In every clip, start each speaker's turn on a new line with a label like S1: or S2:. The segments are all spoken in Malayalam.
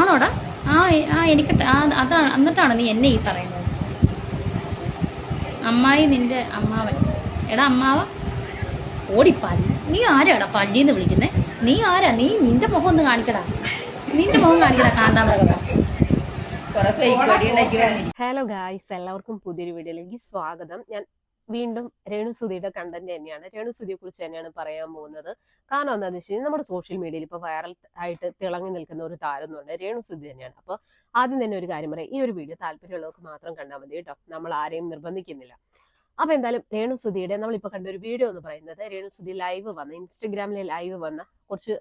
S1: ആണോടാ ആ ആ എനിക്ക് അതാണ് എന്നിട്ടാണ് നീ എന്നെ ഈ പറയുന്നത്. അമ്മായി നിന്റെ അമ്മാവൻ. എടാ അമ്മാവ ഓടി പല്ലി. നീ ആരാടാ പല്ലിന്ന് വിളിക്കുന്നേ? നീ ആരാ? നീ നിന്റെ മുഖം ഒന്ന് കാണിക്കടാ. നിന്റെ മുഖം കാണിക്കടാ കാണാൻ ഉണ്ടാക്കി
S2: ഹലോ ഗായ്സ് എല്ലാവർക്കും പുതിയൊരു വീഡിയോയിലേക്ക് സ്വാഗതം. ഞാൻ വീണ്ടും രേണുസുതിയുടെ കണ്ടന്റ് തന്നെയാണ്. രേണുസുതിയെ കുറിച്ച് തന്നെയാണ് പറയാൻ പോകുന്നത്. കാരണം എന്താണെന്ന് വെച്ച് കഴിഞ്ഞാൽ നമ്മുടെ സോഷ്യൽ മീഡിയയിൽ ഇപ്പോൾ വൈറൽ ആയിട്ട് തിളങ്ങി നിൽക്കുന്ന ഒരു താരമെന്നുണ്ട് രേണു സുധി തന്നെയാണ്. അപ്പോൾ ആദ്യം തന്നെ ഒരു കാര്യം പറയാം. ഈ ഒരു വീഡിയോ താല്പര്യമുള്ളവർക്ക് മാത്രം കണ്ടാൽ മതി കേട്ടോ. നമ്മൾ ആരെയും നിർബന്ധിക്കുന്നില്ല. അപ്പൊ എന്തായാലും രേണുസുതിയുടെ നമ്മളിപ്പോ കണ്ട ഒരു വീഡിയോ എന്ന് പറയുന്നത് രേണുസുതി ലൈവ് വന്ന ഇൻസ്റ്റഗ്രാമിലെ ലൈവ് വന്ന കുറച്ച്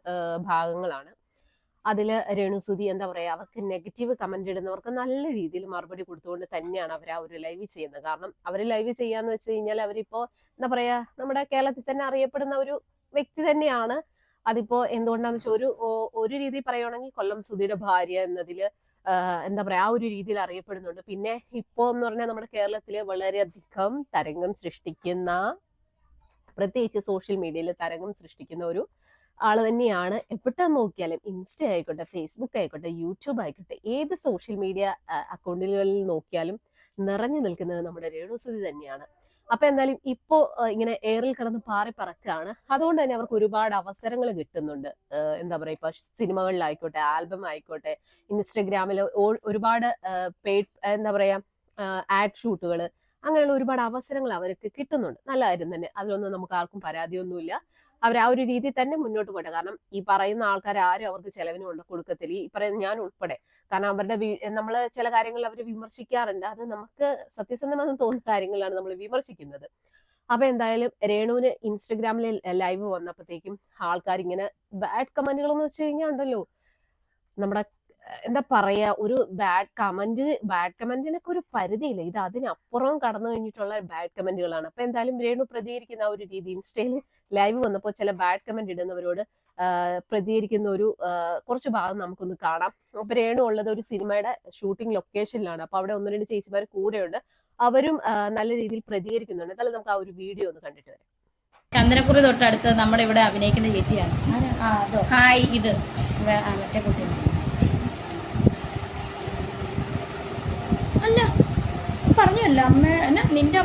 S2: ഭാഗങ്ങളാണ്. അതിൽ രേണുസുതി എന്താ പറയാ അവർക്ക് നെഗറ്റീവ് കമന്റ് ഇടുന്നവർക്ക് നല്ല രീതിയിൽ മറുപടി കൊടുത്തുകൊണ്ട് തന്നെയാണ് അവർ ആ ഒരു ലൈവ് ചെയ്യുന്നത്. കാരണം അവർ ലൈവ് ചെയ്യാന്ന് വെച്ച് കഴിഞ്ഞാൽ അവരിപ്പോ എന്താ പറയാ നമ്മുടെ കേരളത്തിൽ തന്നെ അറിയപ്പെടുന്ന ഒരു വ്യക്തി തന്നെയാണ്. അതിപ്പോ എന്തുകൊണ്ടാന്ന് വെച്ചാൽ ഒരു ഒരു രീതിയിൽ പറയുകയാണെങ്കിൽ കൊല്ലം സുധിയുടെ ഭാര്യ എന്നതിൽ എന്താ പറയാ ആ ഒരു രീതിയിൽ അറിയപ്പെടുന്നുണ്ട്. പിന്നെ ഇപ്പോ എന്ന് പറഞ്ഞാൽ നമ്മുടെ കേരളത്തിൽ വളരെയധികം തരംഗം സൃഷ്ടിക്കുന്ന പ്രത്യേകിച്ച് സോഷ്യൽ മീഡിയയിൽ തരംഗം സൃഷ്ടിക്കുന്ന ഒരു ആൾ തന്നെയാണ്. എവിടെ നോക്കിയാലും ഇൻസ്റ്റ ആയിക്കോട്ടെ ഫേസ്ബുക്ക് ആയിക്കോട്ടെ യൂട്യൂബ് ആയിക്കോട്ടെ ഏത് സോഷ്യൽ മീഡിയ അക്കൗണ്ടുകളിൽ നോക്കിയാലും നിറഞ്ഞു നിൽക്കുന്നത് നമ്മുടെ രേണുസുതി തന്നെയാണ്. അപ്പൊ എന്തായാലും ഇപ്പോ ഇങ്ങനെ എയറിൽ കിടന്ന് പാറി പറക്കുകയാണ്. അതുകൊണ്ട് തന്നെ അവർക്ക് ഒരുപാട് അവസരങ്ങൾ കിട്ടുന്നുണ്ട്. എന്താ പറയാ ഇപ്പൊ സിനിമകളിലായിക്കോട്ടെ ആൽബം ആയിക്കോട്ടെ ഇൻസ്റ്റഗ്രാമിൽ ഒരുപാട് പെയ്ഡ് എന്താ പറയാ ആഡ് ഷൂട്ടുകൾ അങ്ങനെയുള്ള ഒരുപാട് അവസരങ്ങൾ അവർക്ക് കിട്ടുന്നുണ്ട്. നല്ല കാര്യം തന്നെ. അതിലൊന്നും നമുക്ക് ആർക്കും പരാതിയൊന്നുമില്ല. അവർ ആ ഒരു രീതിയിൽ തന്നെ മുന്നോട്ട് പോട്ടെ. കാരണം ഈ പറയുന്ന ആൾക്കാർ ആരും അവർക്ക് ചെലവിന് കൊണ്ട് കൊടുക്കത്തില്ല. ഈ പറയുന്ന ഞാൻ ഉൾപ്പെടെ. കാരണം അവരുടെ നമ്മൾ ചില കാര്യങ്ങൾ അവർ വിമർശിക്കാറുണ്ട്. അത് നമുക്ക് സത്യസന്ധമെന്ന് തോന്നുന്ന കാര്യങ്ങളാണ് നമ്മൾ വിമർശിക്കുന്നത്. അപ്പൊ എന്തായാലും രേണുവിന് ഇൻസ്റ്റഗ്രാമിൽ ലൈവ് വന്നപ്പോഴത്തേക്കും ആൾക്കാർ ഇങ്ങനെ ബാഡ് കമന്റുകൾ എന്ന് വെച്ച് കഴിഞ്ഞാൽ ഉണ്ടല്ലോ. നമ്മുടെ എന്താ പറയാ ഒരു ബാഡ് കമന്റ് ബാഡ് കമന്റിനൊക്കെ ഒരു പരിധിയില്ല. ഇത് അതിനപ്പുറം കടന്നു കഴിഞ്ഞിട്ടുള്ള ബാഡ് കമന്റുകളാണ് അപ്പൊ എന്തായാലും രേണു പ്രതികരിക്കുന്ന ആ ഒരു രീതി ഇൻസ്റ്റയിൽ ലൈവ് വന്നപ്പോൾ ചില ബാഡ് കമന്റ് ഇടുന്നവരോട് പ്രതികരിക്കുന്ന ഒരു കുറച്ച് ഭാഗം നമുക്കൊന്ന് കാണാം. അപ്പൊ രേണു ഉള്ളത് ഒരു സിനിമയുടെ ഷൂട്ടിംഗ് ലൊക്കേഷനിലാണ് അപ്പൊ അവിടെ ഒന്ന് രണ്ട് ചേച്ചിമാർ കൂടെയുണ്ട്. അവരും നല്ല രീതിയിൽ പ്രതികരിക്കുന്നുണ്ട്. എന്തായാലും നമുക്ക് ആ ഒരു വീഡിയോ ഒന്ന് കണ്ടിട്ട് വരാം.
S1: ചന്ദനക്കുറി തൊട്ടടുത്ത് നമ്മുടെ ഇവിടെ അഭിനയിക്കുന്ന ചേച്ചിയാണ്. ഹായ് ഇത്. മറ്റേ കുട്ടി അല്ല പറഞ്ഞല്ല അമ്മ എന്നാ നിന്റെ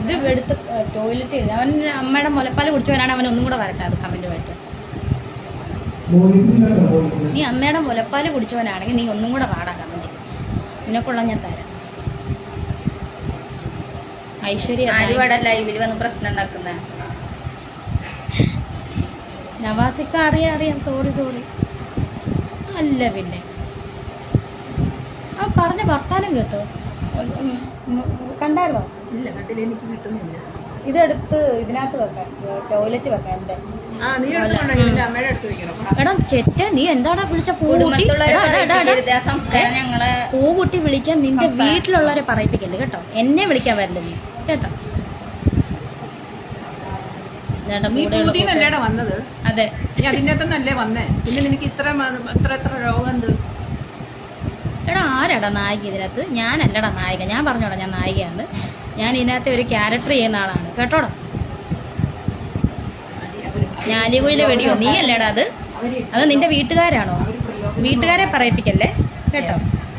S1: ഇത് എടുത്ത് ടോയ്ലറ്റ് ചെയ്ത് അവൻ അമ്മയുടെ മുലപ്പാൽ കുടിച്ചവനാണ് അവൻ ഒന്നും കൂടെ വരട്ടെ അത് കമന്റുമായിട്ട് നീ അമ്മയുടെ മുലപ്പാൽ കുടിച്ചവനാണെങ്കിൽ നീ ഒന്നും കൂടെ പാടാ കമന്റ് നിനക്കുള്ള ഞാൻ തരാം. ഐശ്വര്യ
S3: ലൈവിൽ വന്ന് പ്രശ്നം ഉണ്ടാക്കുന്ന?
S1: നവാസിക്ക അറിയാം അറിയാം. സോറി സോറി അല്ല പിന്നെ. ആ പറഞ്ഞ വർത്താനം കേട്ടോ. കണ്ടായിരുന്നോ?
S3: ഇല്ല കണ്ടില്ല. എനിക്ക് കിട്ടുന്നില്ല.
S1: ഇതെടുത്ത് ഇതിനകത്ത് വെക്കാൻ ടോയ്ലറ്റ് വെക്കാൻ എന്റെ എടാ. ചെറ്റ നീ എന്താടാ വിളിച്ച? പൂകുട്ടി? പൂകുട്ടി വിളിക്കാൻ നിന്റെ വീട്ടിലുള്ളവരെ പറയിപ്പിക്കല്ലേ കേട്ടോ? എന്നെ വിളിക്കാൻ വരില്ല നീ കേട്ടോ? അതെ.
S4: അതിന്റെ അകത്തുനിന്നല്ലേ വന്നേ? പിന്നെ നിനക്ക് ഇത്ര ഇത്ര എത്ര രോഗം എന്ത്?
S1: ആരാടാ നായിക ഇതിനകത്ത്. ഞാനല്ലടാ നായിക. ഞാൻ പറഞ്ഞോടാ ഞാൻ നായികയാണ്. ഞാൻ ഇതിനകത്ത് ഒരു ക്യാരക്ടർ ചെയ്യുന്ന ആളാണ്. കേട്ടോടാ? ഞാലികുഴിലെ വെടിയോ. നീ അല്ലേടാ അത്. അത് നിന്റെ വീട്ടുകാരാണോ? വീട്ടുകാരെ പറയിപ്പിക്കല്ലേ? കേട്ടോ?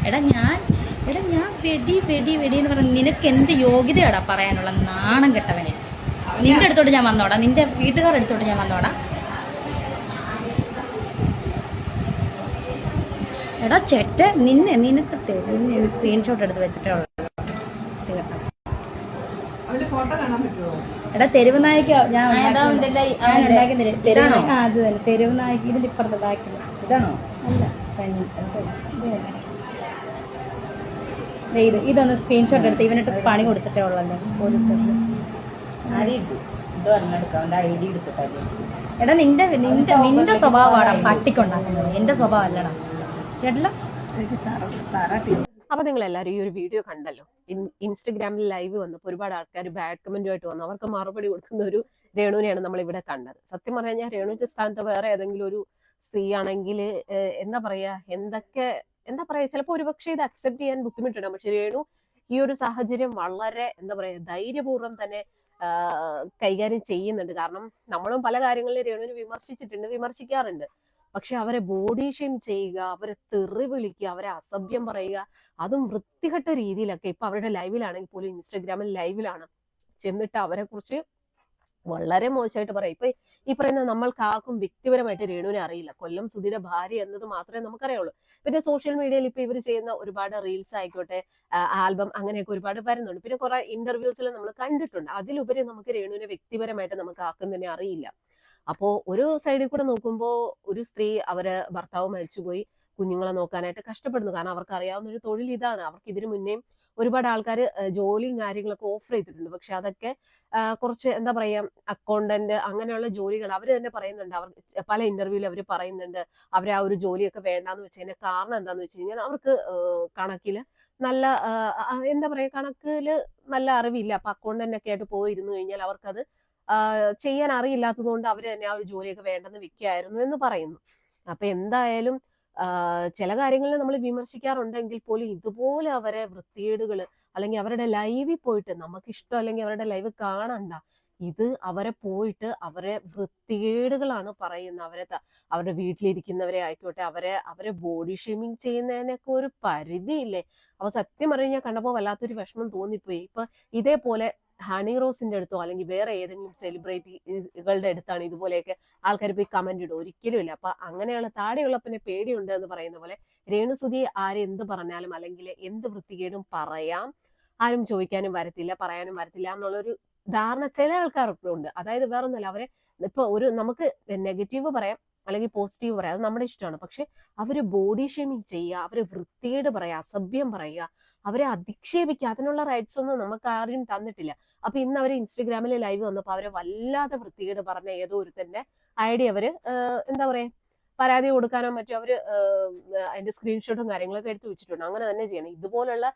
S1: എടാ ഞാൻ എടാ ഞാൻ വെടി വെടി വെടി എന്ന് പറഞ്ഞ നിനക്ക് എന്ത് യോഗ്യതയാടാ പറയാനുള്ള നാണം കെട്ടവനെ? നിന്റെ അടുത്തോട്ട് ഞാൻ വന്നോടാ. നിന്റെ വീട്ടുകാരുടെ അടുത്തോട്ട് ഞാൻ വന്നോടാ. എടാ ചെറ്റ നിന്നെ നിനക്കട്ടെ നിന്നെ സ്ക്രീൻഷോട്ട് എടുത്ത് വെച്ചിട്ടേ ഉള്ളൂ. എടാ തെരുവ് നായിക്ക് ഞാൻ തെരുവ് അത് തന്നെ. തെരുവ് നായിക്ക് ഇതിന്റെ ഇപ്പുറത്തെ ബാക്കിൽ
S3: ഇതാണോ?
S1: അല്ല. ഇത് ഇതൊന്ന് സ്ക്രീൻഷോട്ട് എടുത്ത് ഇവനിട്ട് പണി കൊടുത്തിട്ടേ ഉള്ളല്ലേ പോലീസ് സ്റ്റേഷനിൽ എടാ നിന്റെ നിന്റെ നിന്റെ സ്വഭാവമാണ് പട്ടിക്കുണ്ടാക്കുന്നത്. എന്റെ സ്വഭാവം അല്ലടാ. കേട്ടല്ലോ?
S4: എനിക്ക് തറ തറ തി-
S2: അപ്പൊ നിങ്ങൾ എല്ലാരും ഈ ഒരു വീഡിയോ കണ്ടല്ലോ? ഇൻ- ഇൻസ്റ്റഗ്രാമിൽ ലൈവ് വന്നപ്പോൾ ഒരുപാട് ആൾക്കാർ ബാഡ് കമന്റുമായിട്ട് വന്നു. അവർക്ക് മറുപടി കൊടുക്കുന്ന ഒരു രേണുവിനെയാണ് നമ്മൾ ഇവിടെ കണ്ടത്. സത്യം പറഞ്ഞു കഴിഞ്ഞാൽ രേണുവിന്റെ സ്ഥാനത്ത് വേറെ ഏതെങ്കിലും ഒരു സ്ത്രീ ആണെങ്കിൽ എന്താ പറയാ എന്തൊക്കെ എന്താ പറയാ ചിലപ്പോൾ ഒരുപക്ഷെ ഇത് അക്സെപ്റ്റ് ചെയ്യാൻ ബുദ്ധിമുട്ടുണ്ടാകും പക്ഷെ രേണു ഈ ഒരു സാഹചര്യം വളരെ എന്താ പറയാ ധൈര്യപൂർവം തന്നെ കൈകാര്യം ചെയ്യുന്നുണ്ട്. കാരണം നമ്മളും പല കാര്യങ്ങളിലും രേണുവിനെ വിമർശിച്ചിട്ടുണ്ട് വിമർശിക്കാറുണ്ട്. പക്ഷെ അവരെ ബോഡി ഷെയിം ചെയ്യുക അവരെ തെറി വിളിക്കുക അവരെ അസഭ്യം പറയുക അതും വൃത്തികെട്ട രീതിയിലൊക്കെ ഇപ്പൊ അവരുടെ ലൈവിലാണെങ്കിൽ പോലും ഇൻസ്റ്റഗ്രാമിൽ ലൈവിലാണ് ചെന്നിട്ട് അവരെ കുറിച്ച് വളരെ മോശമായിട്ട് പറയും. ഇപ്പൊ ഈ പറയുന്ന നമ്മൾക്ക് ആർക്കും വ്യക്തിപരമായിട്ട് രേണുവിനെ അറിയില്ല. കൊല്ലം സുധിയുടെ ഭാര്യ എന്നത് മാത്രമേ നമുക്കറിയുള്ളൂ. പിന്നെ സോഷ്യൽ മീഡിയയിൽ ഇപ്പൊ ഇവർ ചെയ്യുന്ന ഒരുപാട് റീൽസ് ആയിക്കോട്ടെ ആൽബം അങ്ങനെയൊക്കെ ഒരുപാട് വരുന്നുണ്ട്. പിന്നെ കുറെ ഇന്റർവ്യൂസിൽ നമ്മൾ കണ്ടിട്ടുണ്ട്. അതിലുപരി നമുക്ക് രേണുവിനെ വ്യക്തിപരമായിട്ട് നമുക്ക് ആർക്കും തന്നെ അറിയില്ല. അപ്പോ ഒരു സൈഡിൽ കൂടെ നോക്കുമ്പോൾ ഒരു സ്ത്രീ അവർ ഭർത്താവ് മരിച്ചുപോയി കുഞ്ഞുങ്ങളെ നോക്കാനായിട്ട് കഷ്ടപ്പെടുന്നു. കാരണം അവർക്ക് അറിയാവുന്ന ഒരു തൊഴിൽ ഇതാണ്. അവർക്ക് ഇതിനു മുന്നേയും ഒരുപാട് ആൾക്കാർ ജോലിയും കാര്യങ്ങളൊക്കെ ഓഫർ ചെയ്തിട്ടുണ്ട്. പക്ഷെ അതൊക്കെ കുറച്ച് എന്താ പറയാ അക്കൗണ്ടന്റ് അങ്ങനെയുള്ള ജോലികൾ അവർ തന്നെ പറയുന്നുണ്ട്. അവർ പല ഇന്റർവ്യൂവിൽ അവർ പറയുന്നുണ്ട്. അവർ ആ ഒരു ജോലിയൊക്കെ വേണ്ടാന്ന് വെച്ചതിന്റെ കാരണം എന്താന്ന് വെച്ച് കഴിഞ്ഞാൽ അവർക്ക് കണക്കിൽ നല്ല എന്താ പറയാ കണക്കിൽ നല്ല അറിവില്ല. അപ്പൊ അക്കൗണ്ടന്റ് ഒക്കെ ആയിട്ട് പോയിരുന്നു കഴിഞ്ഞാൽ അവർക്കത് ചെയ്യാൻ അറിയില്ലാത്തതുകൊണ്ട് അവർ തന്നെ ആ ഒരു ജോലിയൊക്കെ വേണ്ടെന്ന് വെക്കുകയായിരുന്നു എന്ന് പറയുന്നു. അപ്പൊ എന്തായാലും ചില കാര്യങ്ങളിൽ നമ്മൾ വിമർശിക്കാറുണ്ടെങ്കിൽ പോലും ഇതുപോലെ അവരെ വൃത്തികേടുകൾ അല്ലെങ്കിൽ അവരുടെ ലൈവിൽ പോയിട്ട് നമുക്ക് ഇഷ്ടം അല്ലെങ്കിൽ അവരുടെ ലൈവ് കാണണ്ട. ഇത് അവരെ പോയിട്ട് അവരെ വൃത്തികേടുകളാണ് പറയുന്ന അവരെ അവരുടെ വീട്ടിലിരിക്കുന്നവരെ ആയിക്കോട്ടെ അവരെ അവരെ ബോഡി ഷേമിങ് ചെയ്യുന്നതിനൊക്കെ ഒരു പരിധിയില്ലേ? അപ്പൊ സത്യം പറഞ്ഞു ഞാൻ കണ്ടപ്പോൾ വല്ലാത്തൊരു വിഷമം തോന്നിപ്പോയി. ഇപ്പൊ ഇതേപോലെ ഹണി റോസിന്റെ അടുത്തോ അല്ലെങ്കിൽ വേറെ ഏതെങ്കിലും സെലിബ്രിറ്റികളുടെ അടുത്താണ് ഇതുപോലെയൊക്കെ ആൾക്കാർ പോയി കമന്റ് ഇടും ഒരിക്കലും ഇല്ല. അപ്പൊ അങ്ങനെയുള്ള താടിയുള്ളപ്പനെ പേടിയുണ്ട് എന്ന് പറയുന്ന പോലെ രേണുസുതി ആര് എന്ത് പറഞ്ഞാലും അല്ലെങ്കിൽ എന്ത് വൃത്തികേടും പറയാം ആരും ചോദിക്കാനും വരത്തില്ല പറയാനും വരത്തില്ല എന്നുള്ളൊരു ധാരണ ചില ആൾക്കാർക്കുണ്ട് അതായത് വേറൊന്നുമല്ല അവരെ ഇപ്പൊ ഒരു നമുക്ക് നെഗറ്റീവ് പറയാം അല്ലെങ്കിൽ പോസിറ്റീവ് പറയാം. അത് നമ്മുടെ ഇഷ്ടമാണ്. പക്ഷെ അവർ ബോഡി ഷേമിങ് ചെയ്യുക അവരെ വൃത്തികേട് പറയുക അസഭ്യം പറയുക അവരെ അധിക്ഷേപിക്കുക അതിനുള്ള റൈറ്റ്സ് ഒന്നും നമുക്ക് ആരും തന്നിട്ടില്ല. അപ്പൊ ഇന്ന് അവർ ഇൻസ്റ്റഗ്രാമിൽ ലൈവ് വന്നപ്പോൾ അവരെ വല്ലാതെ വൃത്തികേട് പറഞ്ഞ ഏതോ ഒരുത്തന്റെ ഐഡിയ അവർ എന്താ പറയാ പരാതി കൊടുക്കാനോ മറ്റോ അവർ അതിന്റെ സ്ക്രീൻഷോട്ടും കാര്യങ്ങളൊക്കെ എടുത്തു വെച്ചിട്ടുണ്ട്. അങ്ങനെ തന്നെ ചെയ്യണം. ഇതുപോലുള്ള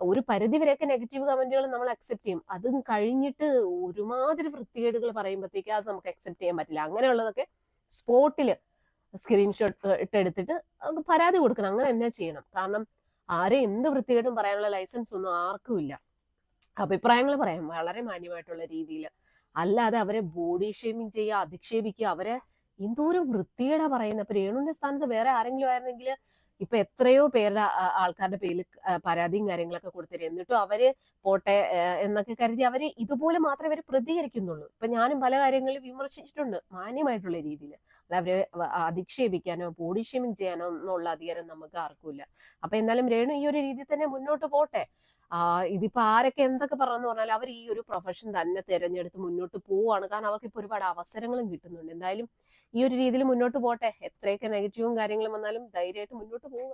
S2: ഒരു പരിധി വരെയൊക്കെ നെഗറ്റീവ് കമന്റുകൾ നമ്മൾ അക്സെപ്റ്റ് ചെയ്യും. അതും കഴിഞ്ഞിട്ട് ഒരുമാതിരി വൃത്തികേടുകൾ പറയുമ്പോഴത്തേക്ക് അത് നമുക്ക് അക്സെപ്റ്റ് ചെയ്യാൻ പറ്റില്ല. അങ്ങനെയുള്ളതൊക്കെ സ്പോട്ടിൽ സ്ക്രീൻഷോട്ട് ഇട്ട് എടുത്തിട്ട് പരാതി കൊടുക്കണം. അങ്ങനെ തന്നെ ചെയ്യണം. കാരണം ആരെ എന്ത് വൃത്തികേട്ടും പറയാനുള്ള ലൈസൻസ് ഒന്നും ആർക്കും ഇല്ല. അഭിപ്രായങ്ങൾ പറയാം. വളരെ മാന്യമായിട്ടുള്ള രീതിയിൽ. അല്ലാതെ അവരെ ബോഡി ഷേമിങ് ചെയ്യുക അധിക്ഷേപിക്കുക അവരെ എന്തോരം വൃത്തികേടാ പറയുന്നത് അപ്പൊ രേണുവിന്റെ സ്ഥാനത്ത് വേറെ ആരെങ്കിലും ആയിരുന്നെങ്കിൽ ഇപ്പൊ എത്രയോ പേരുടെ ആൾക്കാരുടെ പേരിൽ പരാതിയും കാര്യങ്ങളൊക്കെ കൊടുത്തിരുന്നു എന്നിട്ടും അവർ പോട്ടെ എന്നൊക്കെ കരുതി അവർ ഇതുപോലെ മാത്രമേ അവർ പ്രതികരിക്കുന്നുള്ളൂ. ഇപ്പൊ ഞാനും പല കാര്യങ്ങളിൽ വിമർശിച്ചിട്ടുണ്ട് മാന്യമായിട്ടുള്ള രീതിയിൽ അവരെ അധിക്ഷേപിക്കാനോ ബോഡി ചെയ്യാനോ എന്നുള്ള അധികാരം നമുക്ക് ആർക്കുമില്ല അപ്പൊ എന്നാലും രേണു ഈ ഒരു രീതിയിൽ തന്നെ മുന്നോട്ട് പോട്ടെ. ഇതിപ്പോ ആരൊക്കെ എന്തൊക്കെ പറഞ്ഞു പറഞ്ഞാൽ അവർ ഈ ഒരു പ്രൊഫഷൻ തന്നെ തിരഞ്ഞെടുത്ത് മുന്നോട്ട് പോവാണ്. കാരണം അവർക്ക് ഇപ്പൊ ഒരുപാട് അവസരങ്ങളും കിട്ടുന്നുണ്ട്. എന്തായാലും ഈ ഒരു രീതിയിൽ മുന്നോട്ട് പോട്ടെ. എത്രയൊക്കെ നെഗറ്റീവും കാര്യങ്ങളും വന്നാലും ധൈര്യമായിട്ട് മുന്നോട്ട് പോവുക.